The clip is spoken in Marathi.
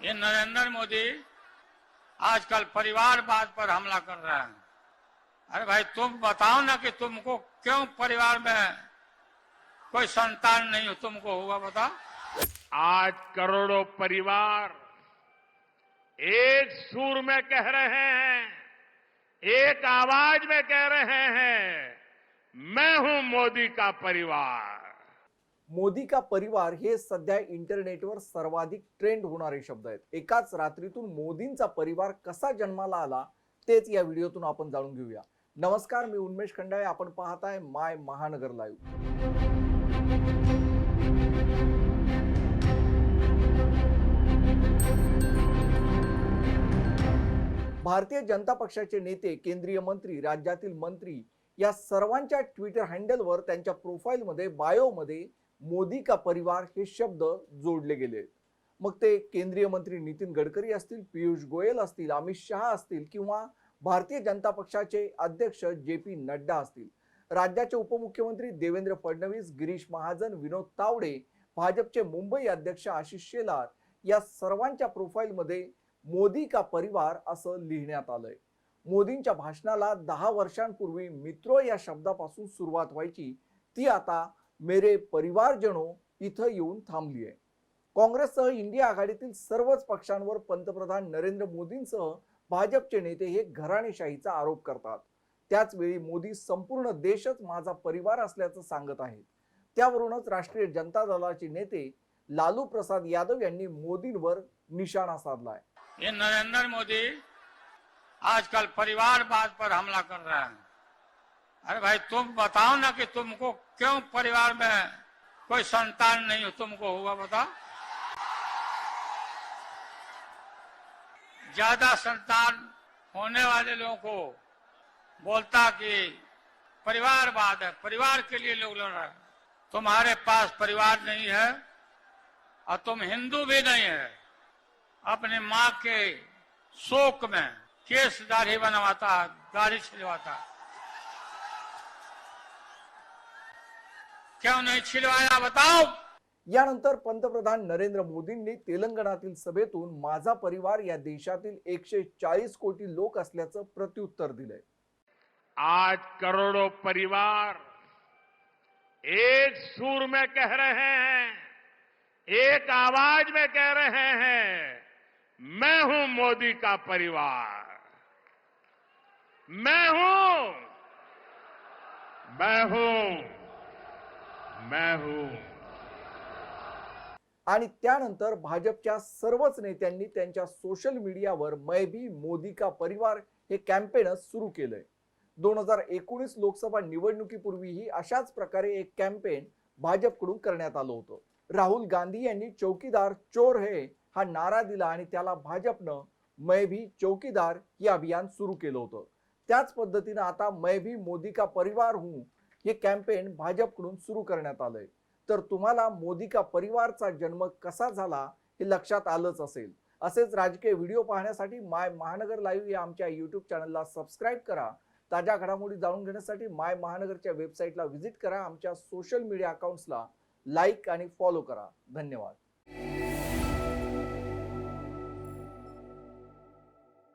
ये नरेंद्र मोदी आजकल परिवारवाद पर हमला कर रहे हैं। अरे भाई, तुम बताओ ना कि तुमको क्यों परिवार में कोई संतान नहीं हो? तुमको हुआ बताओ। आज करोड़ों परिवार एक सुर में कह रहे हैं, एक आवाज़ में कह रहे हैं, मैं हूँ मोदी का परिवार। मोदी का परिवार हे सध्या इंटरनेटवर सर्वाधिक ट्रेंड होणारे शब्द आहेत. एकाच रात्रीतून मोदींचा परिवार कसा जन्माला आला तेच या व्हिडिओतून आपण जाणून घेऊया. नमस्कार मी उन्मेश खंडाळे. आपण पाहताय माय महानगर लाईव्ह भारतीय जनता पक्षाचे नेते केंद्रीय मंत्री राज्यातील मंत्री या सर्वांच्या ट्विटर हँडलवर त्यांच्या प्रोफाईलमध्ये बायोमध्ये मोदी का परिवार हे शब्द जोडले गेले. मग ते केंद्रीय मंत्री नितीन गडकरी असतील पियुष गोयल असतील अमित शहा असतील किंवा भारतीय जनता पक्षाचे अध्यक्ष जे पी नड्डा असतील. राज्याचे उपमुख्यमंत्री देवेंद्र फडणवीस गिरीश महाजन विनोद तावडे भाजपचे मुंबई अध्यक्ष आशिष शेलार या सर्वांच्या प्रोफाईलमध्ये मोदी का परिवार असं लिहिण्यात आलंय. मोदींच्या भाषणाला दहा वर्षांपूर्वी मित्रो या शब्दापासून सुरुवात व्हायची ती आता मेरे परिवारजनो इथं येऊन थांबली आहे. काँग्रेससह इंडिया आघाडीतील सर्वच पक्षांवर पंतप्रधान नरेंद्र मोदींसह भाजपचे नेते हे घराणेशाहीचा आरोप करतात. त्याच वेळी मोदी संपूर्ण देशच माझा परिवार असल्याचं सांगत आहेत. त्यावरूनच राष्ट्रीय जनता दलाचे नेते लालू प्रसाद यादव यांनी मोदींवर निशाणा साधलाय. नरेंद्र मोदी आजकल परिवारवाद पर हमला कर रहा है. अरे भाई, तुम बताओ ना कि तुमको क्यों परिवार में कोई संतान नहीं हो? तुमको हुआ बताओ। ज़्यादा संतान होने वाले लोगों को बोलता कि परिवारवाद है, परिवार के लिए लोग लड़ रहे तुम्हारे पास परिवार नहीं है और तुम हिंदू भी नहीं है। अपने माँ के शोक में केस दाढ़ी बनवाता, दाढ़ी छिलवाता। क्यों नहीं छिलवाया बताओ? यानंतर पंतप्रधान नरेंद्र मोदींनी तेलंगणातील सभेतून माझा परिवार या देशातील एकशे चाळीस कोटी लोक असल्याचं प्रत्युत्तर दिलंय. आज करोड़ों परिवार एक सुर में कह रहे हैं एक आवाज़ में कह रहे हैं मैं हूँ मोदी का परिवार। मैं हूँ मैं हूँ मैं हूं। आणि त्यानंतर भाजपच्या सर्वच नेत्यांनी त्यांच्या सोशल मीडियावर मै भी मोदी का परिवार हे कॅम्पेनच सुरू केलंय. दोन हजार एकोणीस लोकसभा निवडणुकीपूर्वीही अशाच प्रकारे एक कॅम्पेन भाजपकडून करण्यात आलं होतं. राहुल गांधी यांनी चौकीदार चोर है हा नारा दिला आणि त्याला भाजपनं मै भी चौकीदार हे अभियान सुरू केलं होतं. त्याच पद्धतीनं आता मै भी मोदी का परिवार हूं हे कॅम्पेन भाजपकडून सुरू करण्यात आलंय. तर तुम्हाला मोदी का परिवारचा जन्म कसा झाला हे लक्षात आलंच असेल. असेच राजकीय व्हिडिओ पाहण्यासाठी माय महानगर लाईव्ह या आमच्या युट्यूब चॅनलला सबस्क्राईब करा. ताज्या घडामोडी जाणून घेण्यासाठी माय महानगरच्या वेबसाईटला व्हिजिट करा. आमच्या सोशल मीडिया अकाउंट्सला लाईक आणि फॉलो करा. धन्यवाद.